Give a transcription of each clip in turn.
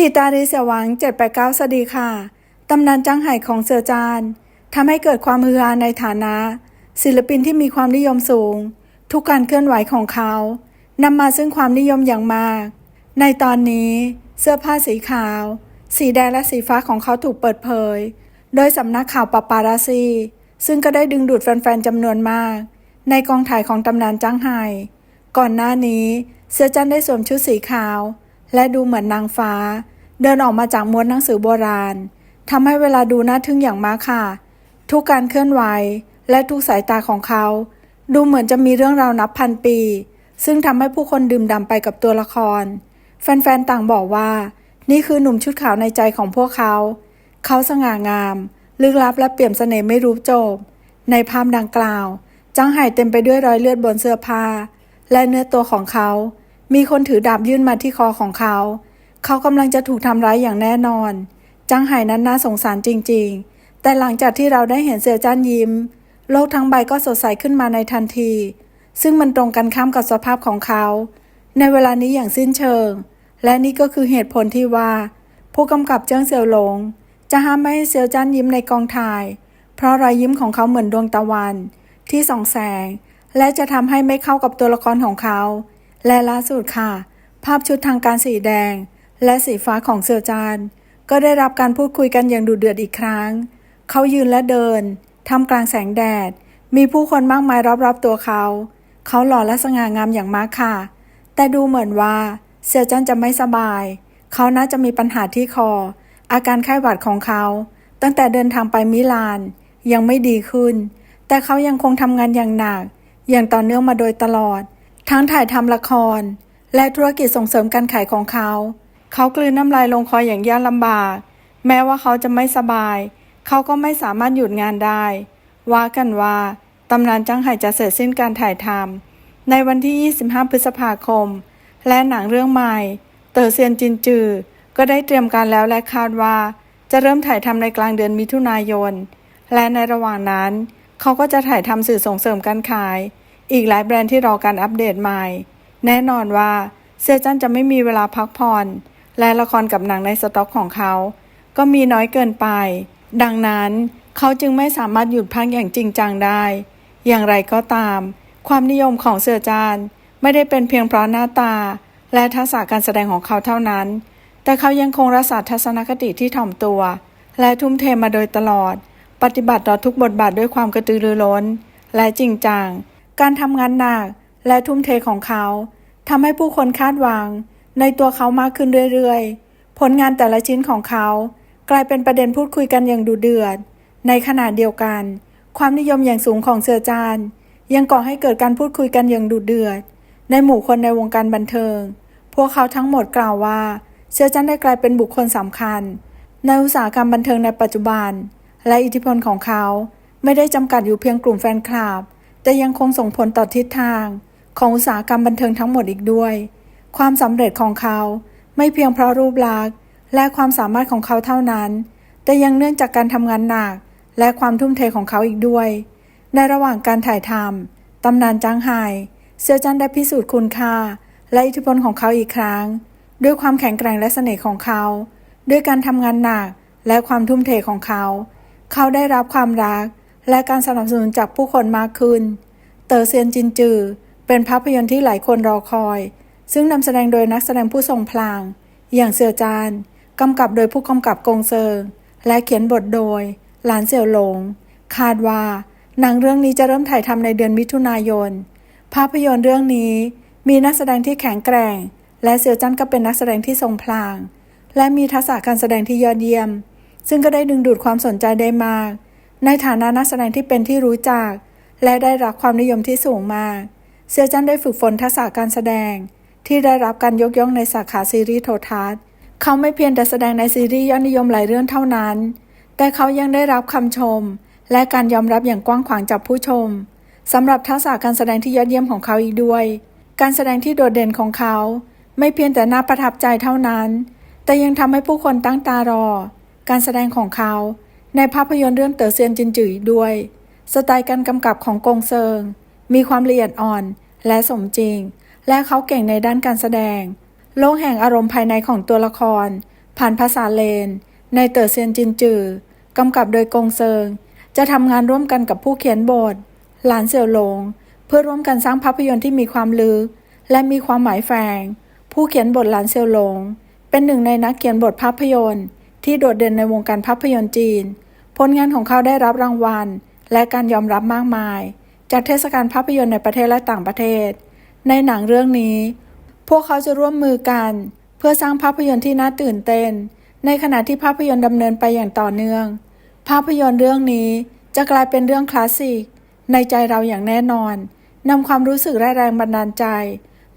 ทีตารีเสียหวัง 789 สวัสดีค่ะ ตำนานจังไห่ของเสือจานทำให้เกิดความฮือฮาในฐานะ ศิลปินที่มีความนิยมสูง ทุกการเคลื่อนไหวของเขานำมาซึ่งความนิยมอย่างมาก ในตอนนี้เสื้อผ้าสีขาว สีแดงและสีฟ้าของเขาถูกเปิดเผย โดยสำนักข่าวปาปาราซี ซึ่งก็ได้ดึงดูดแฟนๆจำนวนมาก ในกองถ่ายของตำนานจังไห่ ก่อนหน้านี้เสือจันได้สวมชุดสีขาว และดูเหมือนนางฟ้า เดินออกมาจากม้วนหนังสือโบราณทำให้เวลาดูน่าทึ่งอย่างมากค่ะ ทุกการเคลื่อนไหวและทุกสายตาของเขา ดูเหมือนจะมีเรื่องราวนับพันปี ซึ่งทำให้ผู้คนดื่มด่ำไปกับตัวละคร แฟนๆต่างบอกว่า นี่คือหนุ่มชุดขาวในใจของพวกเขา เขาสง่างาม ลึกลับและเปี่ยมเสน่ห์ไม่รู้จบ ในภาพดังกล่าวจังไห่เต็มไปด้วยรอยเลือดบนเสื้อผ้า และเนื้อตัวของเขา มีคนถือดาบยื่นมาที่คอของเขา เขากำลังจะถูกทำร้ายอย่างแน่นอน จังไห่นั้นน่าสงสารจริง ๆ แต่หลังจากที่เราได้เห็นเสี่ยวจ้านยิ้ม โลกทั้งใบก็สดใสขึ้นมาในทันที ซึ่งมันตรงกันข้ามกับสภาพของเขา ในเวลานี้อย่างสิ้นเชิง และนี่ก็คือเหตุผลที่ว่า ผู้กำกับเจิ้งเสี่ยวหลง จะห้ามไม่ให้เสี่ยวจ้านยิ้มในกองถ่าย เพราะรอยยิ้มของเขาเหมือนดวงตะวัน ที่ส่องแสง และจะทำให้ไม่เข้ากับตัวละครของเขา และล่าสุดค่ะ ภาพชุดทางการสีแดง และสีฟ้าของเสี่ยวจาน ก็ได้รับการพูดคุยกันอย่างดุเดือดอีกครั้ง เขายืนและเดินท่ามกลางแสงแดด มีผู้คนมากมายรอบๆตัวเขา เขาหล่อและสง่างามอย่างมากค่ะ แต่ดูเหมือนว่าเสี่ยวจันจะไม่สบาย เขาน่าจะมีปัญหาที่คอ อาการไข้หวัดของเขา ตั้งแต่เดินทางไปมิลาน ยังไม่ดีขึ้น แต่เขายังคงทำงานอย่างหนัก อย่างต่อเนื่องมาโดยตลอด ทั้งถ่ายทำละคร และธุรกิจส่งเสริมการขายของเขา เขากลืนน้ำลายลงคออย่างยากลำบาก แม้ว่าเขาจะไม่สบาย เขาก็ไม่สามารถหยุดงานได้ ว่ากันว่าตำนานจังไห่จะเสร็จสิ้นการถ่ายทำในวันที่ 25 พฤษภาคม และหนังเรื่องใหม่ เต๋อเซียนจินจือ ก็ได้เตรียมการแล้วและคาดว่า จะเริ่มถ่ายทำในกลางเดือนมิถุนายน และในระหว่างนั้น เขาก็จะถ่ายทำสื่อส่งเสริมการขาย อีกหลายแบรนด์ที่รอการอัปเดตใหม่ แน่นอนว่าเซจันจะไม่มีเวลาพักผ่อน และละครกับหนังในสต็อกของเขา ก็มีน้อยเกินไป ดังนั้นเขาจึงไม่สามารถหยุดพักอย่างจริงจังได้ อย่างไรก็ตาม ความนิยมของเสือจานไม่ได้เป็นเพียงเพราะหน้าตา และทักษะการแสดงของเขาเท่านั้น แต่เขายังคงรักษาทัศนคติที่ถ่อมตัว และทุ่มเทมาโดยตลอด ปฏิบัติต่อทุกบทบาทด้วยความกระตือรือร้น และจริงจัง การทำงานหนักและทุ่มเทของเขาทำให้ผู้คนคาดหวัง ในตัวเขามากขึ้นเรื่อยๆ ผลงานแต่ละชิ้นของเขา กลายเป็นประเด็นพูดคุยกันอย่างดุเดือด ในขณะเดียวกัน ความนิยมอย่างสูงของเสือจานยังก่อให้เกิดการพูดคุยกันอย่างดุเดือด ในหมู่คนในวงการบันเทิง พวกเขาทั้งหมดกล่าวว่า เสือจันได้กลายเป็นบุคคลสำคัญ ในอุตสาหกรรมบันเทิงในปัจจุบัน และอิทธิพลของเขาไม่ได้จำกัดอยู่เพียงกลุ่มแฟนคลับ แต่ยังคงส่งผลต่อทิศทาง ของอุตสาหกรรมบันเทิงทั้งหมดอีกด้วย ความสำเร็จของเขาไม่เพียงเพราะรูปลักษณ์และความสามารถของเขาเท่านั้น แต่ยังเนื่องจากการทำงานหนักและความทุ่มเทของเขาอีกด้วย ในระหว่างการถ่ายทำตำนานจางไห่เซียวจันได้พิสูจน์คุณค่า และอิทธิพลของเขาอีกครั้ง ด้วยความแข็งแกร่งและเสน่ห์ของเขา ด้วยการทำงานหนักและความทุ่มเทของเขา เขาได้รับความรัก และการสนับสนุนจากผู้คนมากขึ้น เต๋อเซียนจินจือ เป็นภาพยนตร์ที่หลายคนรอคอย ซึ่งนำแสดงโดยนักแสดงผู้ทรงพลังอย่างเสี่ยวจานกำกับโดยผู้กำกับกงเซิง และเขียนบทโดย หลานเสี่ยวหลง คาดว่าหนังเรื่องนี้จะเริ่มถ่ายทำในเดือนมิถุนายน ภาพยนตร์เรื่องนี้มีนักแสดงที่แข็งแกร่ง และเสี่ยวจันก็เป็นนักแสดงที่ทรงพลังและมีทักษะการแสดงที่ยอดเยี่ยม ซึ่งก็ได้ดึงดูดความสนใจได้มาก ในฐานะนักแสดงที่เป็นที่รู้จัก และได้รับความนิยมที่สูงมาก เซียวจันได้ฝึกฝนทักษะการแสดง ที่ได้รับการยกย่องในสาขาซีรีส์โทรทัศน์ เขาไม่เพียงแต่แสดงในซีรีส์ยอดนิยมหลายเรื่องเท่านั้น แต่เขายังได้รับคำชม และการยอมรับอย่างกว้างขวางจากผู้ชมสำหรับทักษะการแสดงที่ยอดเยี่ยมของเขาอีกด้วย การแสดงที่โดดเด่นของเขา ไม่เพียงแต่น่าประทับใจเท่านั้น แต่ยังทำให้ผู้คนตั้งตารอ การแสดงของเขา ในภาพยนตร์เรื่องเต๋อเซียนจินจือด้วย สไตล์การกำกับของกงเซิง มีความละเอียดอ่อนและสมจริง และเขาเก่งในด้านการแสดง โลกแห่งอารมณ์ภายในของตัวละคร ผ่านภาษาเลน ในเต๋อเซียนจินจือกำกับโดยกงเซิง จะทำงานร่วมกันกับผู้เขียนบท หลานเสี่ยวหลง เพื่อร่วมกันสร้างภาพยนตร์ที่มีความลึกและมีความหมายแฝงผู้เขียนบทหลานเสี่ยวหลง เป็นหนึ่งในนักเขียนบทภาพยนตร์ ที่โดดเด่นในวงการภาพยนตร์จีน ผลงานของเขาได้รับรางวัล และการยอมรับมากมาย จากเทศกาลภาพยนตร์ในประเทศและต่างประเทศ ในหนังเรื่องนี้ พวกเขาจะร่วมมือกัน เพื่อสร้างภาพยนตร์ที่น่าตื่นเต้น ในขณะที่ภาพยนตร์ดำเนินไปอย่างต่อเนื่อง ภาพยนตร์เรื่องนี้จะกลายเป็นเรื่องคลาสสิกในใจเราอย่างแน่นอนนำความรู้สึกและแรงบันดาลใจ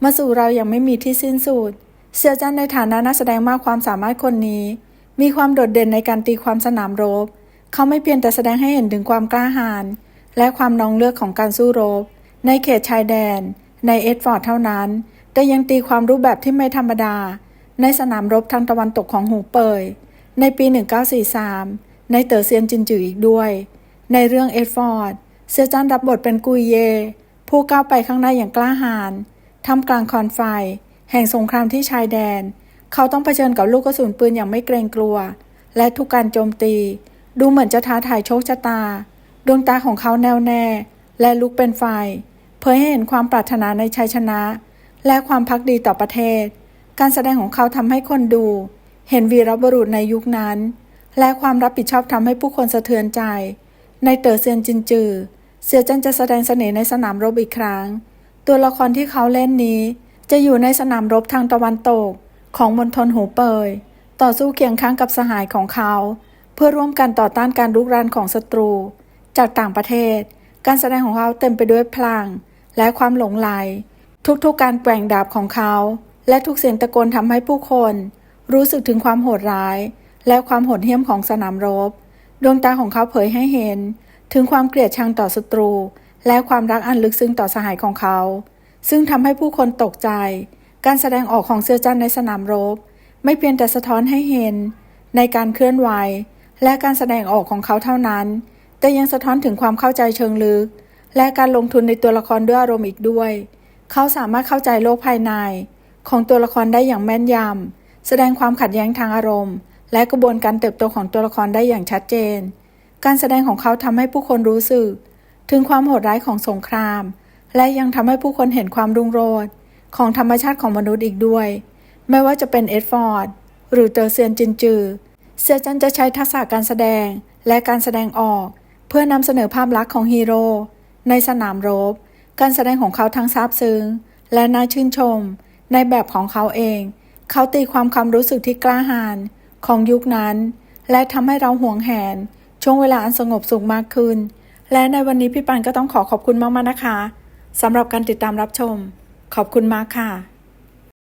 มาสู่เราอย่างไม่มีที่สิ้นสุดเสียวจันในฐานะนักแสดงมากความสามารถคนนี้ มีความโดดเด่นในการตีความสนามรบ เขาไม่เพียงแต่แสดงให้เห็นถึงความกล้าหาญและความนองเลือกของการสู้รบ ในเขตชายแดน ในเอ็ดฟอร์ดเท่านั้น แต่ยังตีความรูปแบบที่ไม่ธรรมดา ในสนามรบทางตะวันตกของหูเปย ในปี 1943 ในเต๋อเซียนจินจืออีกด้วย ในเรื่องเอ็ดฟอร์ดเซียจันรับบทเป็นกุยเย ผู้ก้าวไปข้างหน้าอย่างกล้าหาญท่ามกลางคอนไฟ แห่งสงครามที่ชายแดน เขาต้องเผชิญกับลูกกระสุนปืนอย่างไม่เกรงกลัว และทุกการโจมตี ดูเหมือนจะท้าทายโชคชะตา ดวงตาของเขาแน่วแน่ และลุกเป็นไฟ เผยให้เห็นความปรารถนาในชัยชนะ และความพักดีต่อประเทศ การแสดงของเขาทำให้คนดู เห็นวีรบุรุษในยุคนั้น และความรับผิดชอบทำให้ผู้คนสะเทือนใจ ในเต๋อเซียนจินจือ เสียจันจะแสดงเสน่ห์ในสนามรบอีกครั้ง ตัวละครที่เขาเล่นนี้ จะอยู่ในสนามรบทางตะวันตก ของมณฑลหูเปย ต่อสู้เคียงข้างกับสหายของเขา พื่อร่วมกันต่อต้านการลุกรานของศัตรู จากต่างประเทศ การแสดงของเขาเต็มไปด้วยพลัง และความหลงไหลทุกๆการแกว่งดาบของเขา และทุกเสียงตะโกนทำให้ผู้คน รู้สึกถึงความโหดร้าย และความโหดเหี้ยมของสนามรบ ดวงตาของเขาเผยให้เห็น ถึงความเกลียดชังต่อศัตรู และความรักอันลึกซึ้งต่อสหายของเขา ซึ่งทำให้ผู้คนตกใจ การแสดงออกของเซียวจันในสนามรบ ไม่เพียงแต่สะท้อนให้เห็น ในการเคลื่อนไหว และการแสดงออกของเขาเท่านั้น แต่ยังสะท้อนถึงความเข้าใจเชิงลึก และการลงทุนในตัวละครด้วยอารมณ์อีกด้วย เขาสามารถเข้าใจโลกภายใน ของตัวละครได้อย่างแม่นยำแสดงความขัดแย้งทางอารมณ์ และกระบวนการเติบโตของตัวละครได้อย่างชัดเจน การแสดงของเขาทำให้ผู้คนรู้สึก ถึงความโหดร้ายของสงคราม และยังทำให้ผู้คนเห็นความรุ่งโรจน์ของธรรมชาติของมนุษย์อีกด้วย ไม่ว่าจะเป็นเอ็ดฟอร์ดหรือเตอร์เซียนจินจือ เซียจันจะใช้ทักษะการแสดงและการแสดงออก เพื่อนำเสนอภาพลักษณ์ของฮีโร่ในสนามรบ การแสดงของเขาทั้งซาบซึ้ง และน่าชื่นชม ในแบบของเขาเอง เขาตีความความรู้สึกที่กล้าหาญของยุคนั้น และทำให้เราหวงแหน ช่วงเวลาอันสงบสุขมากขึ้น และในวันนี้พี่ปันก็ต้องขอขอบคุณมากๆนะคะสำหรับการติดตามรับชม ขอบคุณมากค่ะ